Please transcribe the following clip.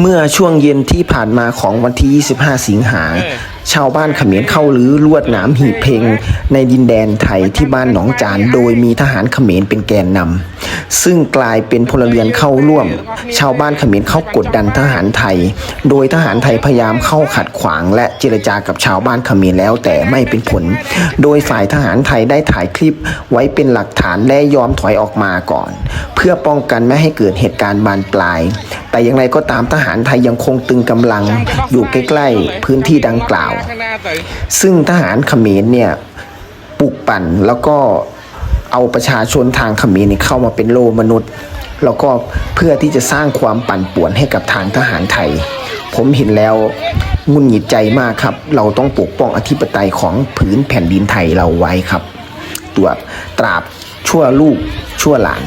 เมื่อช่วงเย็นที่ผ่านมาของวันที่ 25 สิงหา ชาวบ้านเขมรเข้าลื้อลวดหนามหีบเพลง ในดินแดนไทยที่บ้านหนองจาน โดยมีทหารเขมรเป็นแกนนำ ซึ่งกลายเป็นพลเรือนเข้าร่วม ชาวบ้านเขมรเข้ากดดันทหารไทย โดยทหารไทยพยายามเข้าขัดขวาง และเจรจากับชาวบ้านเขมรแล้วแต่ไม่เป็นผล โดยฝ่ายทหารไทยได้ถ่ายคลิปไว้เป็นหลักฐานและยอมถอยออกมาก่อน เพื่อป้องกันไม่ให้เกิดเหตุการณ์บานปลาย แต่อย่างไรก็ตามทหารไทยยังคงตึงกำลังอยู่ใกล้ๆพื้นที่ดังกล่าว ซึ่งทหารเขมรเนี่ยปลุกปั่นแล้วก็ เอาประชาชนทางเขมรเนี่เข้ามาเป็นโลมนุษย์ แล้วก็เพื่อที่จะสร้างความปั่นป่วนให้กับทางทหารไทย ผมเห็นแล้วงุนหงิดใจมากครับ เราต้องปกป้องอธิปไตยของผืนแผ่นดินไทยเราไว้ครับ ตัวตราบชั่วลูกชั่วหลาน